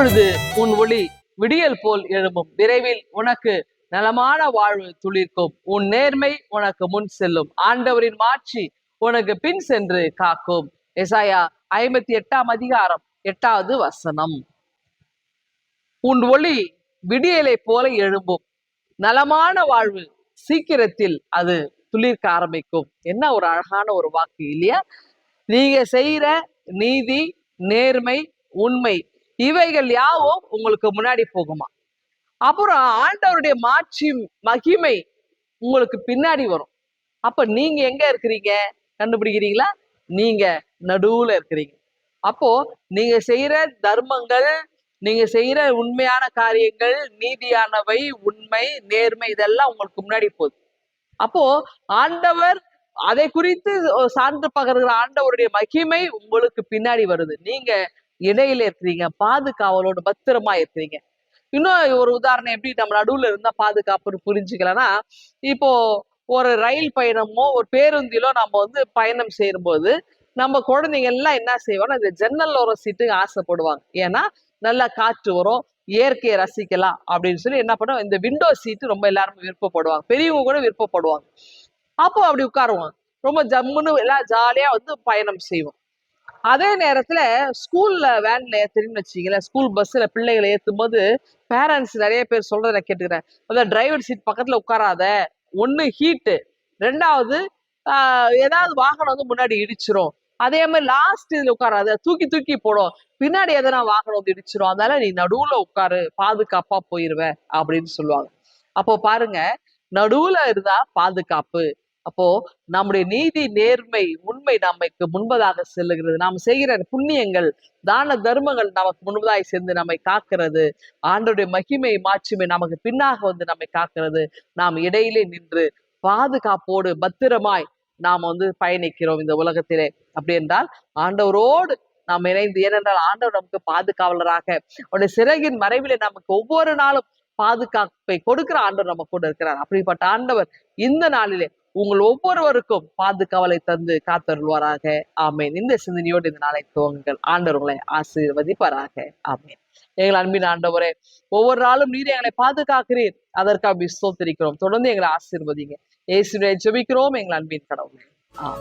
அப்பொழுது உன் ஒளி விடியல் போல் எழும்பும். விரைவில் உனக்கு நலமான வாழ்வு துளிர்க்கும். உன் நேர்மை உனக்கு முன் செல்லும். ஆண்டவரின் மாட்சி உனக்கு பின் சென்று காக்கும். எசாயா ஐம்பத்தி எட்டாம் அதிகாரம் எட்டாவது வசனம். உன் ஒளி விடியலை போல எழும்பும். நலமான வாழ்வு சீக்கிரத்தில் அது துளிர்க்க ஆரம்பிக்கும். என்ன ஒரு அழகான ஒரு வாக்கு இல்லையா? நீங்க செய்யற நீதி நேர்மை உண்மை இவைகள் யாவும் உங்களுக்கு முன்னாடி போகுமா? அப்புறம் ஆண்டவருடைய மாட்சி மகிமை உங்களுக்கு பின்னாடி வரும். அப்ப நீங்க எங்க இருக்கிறீங்க? கண்டுபிடிக்கிறீங்களா? நீங்க நடுவுல இருக்கிறீங்க. அப்போ நீங்க செய்யற தர்மங்கள் நீங்க செய்யற உண்மையான காரியங்கள் நீதியானவை உண்மை நேர்மை இதெல்லாம் உங்களுக்கு முன்னாடி போகுது. அப்போ ஆண்டவர் அதை குறித்து சான்று பகர்கிற ஆண்டவருடைய மகிமை உங்களுக்கு பின்னாடி வருது. நீங்க இடையில இருக்கிறீங்க பாதுகாவலோடு பத்திரமா இருக்கிறீங்க இன்னும் ஒரு உதாரணம் எப்படி நம்ம நடுவுல இருந்தா பாதுகாப்புன்னு புரிஞ்சுக்கலன்னா இப்போ ஒரு ரயில் பயணமோ ஒரு பேருந்திலோ நம்ம வந்து பயணம் செய்யும்போது நம்ம குழந்தைங்க எல்லாம் என்ன செய்வாங்க இந்த ஜன்னல் ஓர சீட்டுக்கு ஆசைப்படுவாங்க. ஏன்னா நல்லா காற்று வரும் இயற்கையை ரசிக்கலாம் அப்படின்னு சொல்லி என்ன பண்ணுவோம் இந்த விண்டோ சீட்டு ரொம்ப எல்லாருமே விருப்பப்படுவாங்க. பெரியவங்க கூட விருப்பப்படுவாங்க. அப்போ அப்படி உட்காருவாங்க. ரொம்ப ஜம்முன்னு எல்லாம் ஜாலியாக வந்து பயணம் செய்வோம். அதே நேரத்துல ஸ்கூல்ல வேன்ல ஏத்துறீங்கன்னு வச்சுக்கீங்களேன். ஸ்கூல் பஸ்ல பிள்ளைகளை ஏத்தும் போது பேரண்ட்ஸ் நிறைய பேர் சொல்றத நான் கேட்டுக்கிறேன். அதாவது டிரைவர் சீட் பக்கத்துல உட்காராத ஒண்ணு ஹீட்டு ரெண்டாவது ஆஹ் ஏதாவது வாகனம் வந்து முன்னாடி இடிச்சிரும். அதே மாதிரி லாஸ்ட் இதுல உட்காராத தூக்கி தூக்கி போடும். பின்னாடி எதனா வாகனம் வந்து இடிச்சிரும். அதனால நீ நடுவுல உட்காரு பாதுகாப்பா போயிருவ அப்படின்னு சொல்லுவாங்க. அப்போ பாருங்க நடுவுல இருந்தா பாதுகாப்பு. அப்போ நம்முடைய நீதி நேர்மை உண்மை நமக்கு முன்பதாக செல்லுகிறது. நாம் செய்கிற புண்ணியங்கள் தான தர்மங்கள் நமக்கு முன்பதாய் சேர்ந்து நம்மை காக்கிறது. ஆண்டோடைய மகிமை மாட்சிமை நமக்கு பின்னாக வந்து நம்மை காக்கிறது. நாம் இடையிலே நின்று பாதுகாப்போடு பத்திரமாய் நாம் வந்து பயணிக்கிறோம் இந்த உலகத்திலே. அப்படி என்றால் ஆண்டவரோடு நாம் இணைந்து ஏனென்றால் ஆண்டவர் நமக்கு பாதுகாவலராக. அவருடைய சிறகின் மறைவிலே நமக்கு ஒவ்வொரு நாளும் பாதுகாப்பை கொடுக்கிற ஆண்டவர் நம்ம கூட இருக்கிறார். அப்படிப்பட்ட ஆண்டவர் இந்த நாளிலே உங்கள் ஒவ்வொருவருக்கும் பாதுகாவலை தந்து காத்தருள்வாராக. ஆமேன். இந்த சிந்தனையோடு இந்த நாளை துவங்குங்கள். ஆண்டவர் உங்களை ஆசீர்வதிப்பாராக. ஆமேன். எங்கள் அன்பின் ஆண்டவரே ஒவ்வொரு நாளும் நீர் எங்களை பாதுகாக்கிறீர். அதற்காக ஸ்தோத்திரிக்கிறோம். தொடர்ந்து எங்களை ஆசீர்வதிங்க இயேசுவை ஜெபிக்கிறோம் எங்கள் அன்பின் கடவுளே. ஆ